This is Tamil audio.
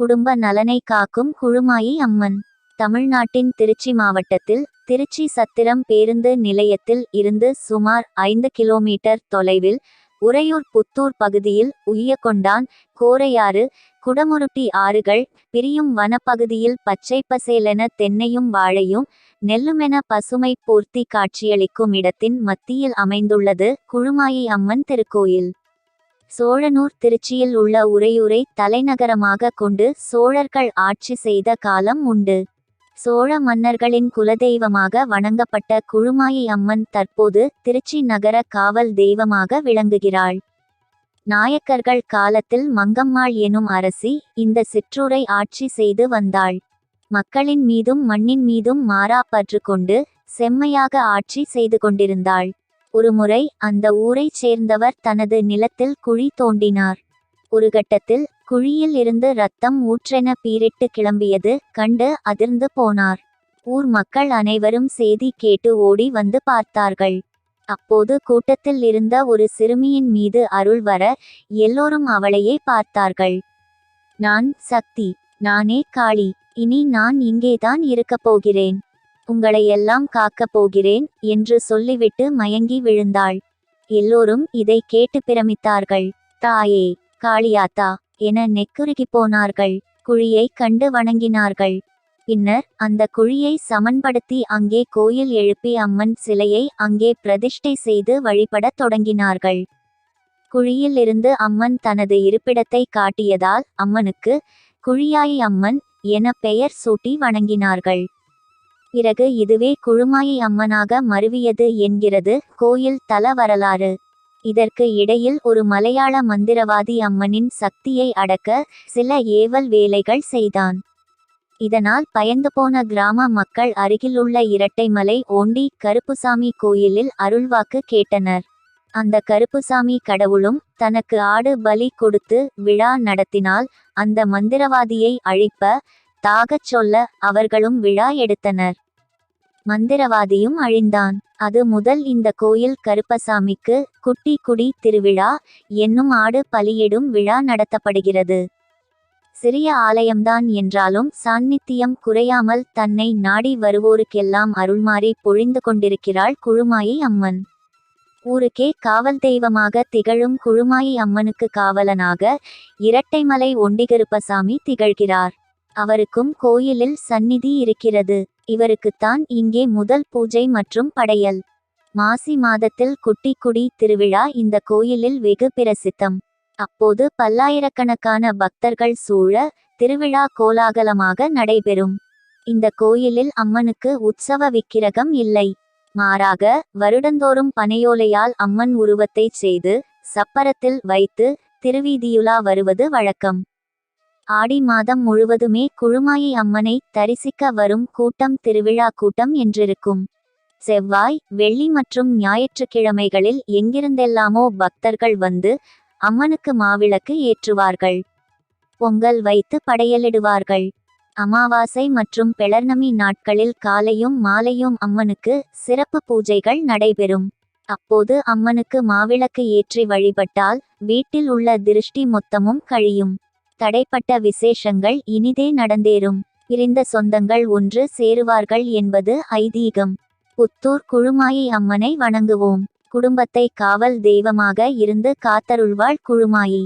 குடும்ப நலனை காக்கும் குழுமாயி அம்மன். தமிழ்நாட்டின் திருச்சி மாவட்டத்தில் திருச்சி சத்திரம் பேருந்து நிலையத்தில் இருந்து சுமார் ஐந்து கிலோமீட்டர் தொலைவில் உறையூர் புத்தூர் பகுதியில் உய்யக்கொண்டான் கோரையாறு குடமுருட்டி ஆறுகள் பிரியும் வனப்பகுதியில் பச்சை பசேலென தென்னையும் வாழையும் நெல்லுமென பசுமை பூர்த்தி காட்சியளிக்கும் இடத்தின் மத்தியில் அமைந்துள்ளது குழுமாயி அம்மன் திருக்கோயில். சோழனூர் திருச்சியில் உள்ள உறையூரை தலைநகரமாக கொண்டு சோழர்கள் ஆட்சி செய்த காலம் உண்டு. சோழ மன்னர்களின் குலதெய்வமாக வணங்கப்பட்ட குழுமாயி அம்மன் தற்போது திருச்சி நகர காவல் தெய்வமாக விளங்குகிறாள். நாயக்கர்கள் காலத்தில் மங்கம்மாள் எனும் அரசி இந்த சிற்றூரை ஆட்சி செய்து வந்தாள். மக்களின் மீதும் மண்ணின் மீதும் மாறா பற்று கொண்டு செம்மையாக ஆட்சி செய்து கொண்டிருந்தாள். ஒருமுறை அந்த ஊரைச் சேர்ந்தவர் தனது நிலத்தில் குழி தோண்டினார். ஒரு கட்டத்தில் குழியில் இருந்து ரத்தம் ஊற்றென பீரிட்டு கிளம்பியது கண்டு அதிர்ந்து போனார். ஊர் மக்கள் அனைவரும் செய்தி கேட்டு ஓடி வந்து பார்த்தார்கள். அப்போது கூட்டத்தில் இருந்த ஒரு சிறுமியின் மீது அருள் வர எல்லோரும் அவளையே பார்த்தார்கள். நான் சக்தி நானே காளி இனி நான் இங்கேதான் இருக்கப் போகிறேன். உங்களை எல்லாம் காக்கப் போகிறேன் என்று சொல்லிவிட்டு மயங்கி விழுந்தாள். எல்லோரும் இதை கேட்டு பிரமித்தார்கள். தாயே காளியாத்தா என நெக்குருகி போனார்கள். குழியை கண்டு வணங்கினார்கள். பின்னர் அந்த குழியை சமன்படுத்தி அங்கே கோயில் எழுப்பி அம்மன் சிலையை அங்கே பிரதிஷ்டை செய்து வழிபடத் தொடங்கினார்கள். குழியில் இருந்து அம்மன் தனது இருப்பிடத்தை காட்டியதால் அம்மனுக்கு குழியாயி அம்மன் என பெயர் சூட்டி வணங்கினார்கள். பிறகு இதுவே குழுமாயி அம்மனாக மருவியது என்கிறது கோயில் தல வரலாறு. இதற்கு இடையில் ஒரு மலையாள மந்திரவாதி அம்மனின் சக்தியை அடக்க சில ஏவல் வேலைகள் செய்தான். இதனால் பயந்து போன கிராம மக்கள் அருகிலுள்ள இரட்டைமலை ஓண்டி கருப்புசாமி கோயிலில் அருள்வாக்கு கேட்டனர். அந்த கருப்புசாமி கடவுளும் தனக்கு ஆடு பலி கொடுத்து விழா நடத்தினால் அந்த மந்திரவாதியை அழிப்ப தாகச் சொல்ல அவர்களும் விழா எடுத்தனர். மந்திரவாதியும் அழிந்தான். அது முதல் இந்த கோயில் கருப்பசாமிக்கு குட்டி குடி திருவிழா என்னும் ஆடு பலியிடும் விழா நடத்தப்படுகிறது. சிறிய ஆலயம்தான் என்றாலும் சாநித்தியம் குறையாமல் தன்னை நாடி வருவோருக்கெல்லாம் அருள்மாறி பொழிந்து கொண்டிருக்கிறாள் குழுமாயி அம்மன். ஊருக்கே காவல் தெய்வமாக திகழும் குழுமாயி அம்மனுக்கு காவலனாக இரட்டைமலை ஒண்டிகருப்பசாமி திகழ்கிறார். அவருக்கும் கோயிலில் சந்நிதி இருக்கிறது. இவருக்குத்தான் இங்கே முதல் பூஜை மற்றும் படையல். மாசி மாதத்தில் குட்டிக்குடி திருவிழா இந்த கோயிலில் வெகு பிரசித்தம். அப்போது பல்லாயிரக்கணக்கான பக்தர்கள் சூழ திருவிழா கோலாகலமாக நடைபெறும். இந்த கோயிலில் அம்மனுக்கு உற்சவ விக்கிரகம் இல்லை. மாறாக வருடந்தோறும் பனையோலையால் அம்மன் உருவத்தைச் செய்து சப்பரத்தில் வைத்து திருவீதியுலா வருவது வழக்கம். ஆடி மாதம் முழுவதுமே குழுமாயி அம்மனை தரிசிக்க வரும் கூட்டம் திருவிழா கூட்டம் என்றிருக்கும். செவ்வாய் வெள்ளி மற்றும் ஞாயிற்றுக்கிழமைகளில் எங்கிருந்தெல்லாமோ பக்தர்கள் வந்து அம்மனுக்கு மாவிளக்கு ஏற்றுவார்கள். பொங்கல் வைத்து படையலிடுவார்கள். அமாவாசை மற்றும் பிளர்ணமி நாட்களில் காலையும் மாலையும் அம்மனுக்கு சிறப்பு பூஜைகள் நடைபெறும். அப்போது அம்மனுக்கு மாவிளக்கு ஏற்றி வழிபட்டால் வீட்டில் உள்ள திருஷ்டி மொத்தமும் கழியும். தடைப்பட்ட விசேஷங்கள் இனிதே நடந்தேறும். பிரிந்த சொந்தங்கள் ஒன்று சேருவார்கள் என்பது ஐதீகம். புத்தூர் குழுமாயி அம்மனை வணங்குவோம். குடும்பத்தை காவல் தெய்வமாக இருந்து காத்தருள்வாள் குழுமாயி.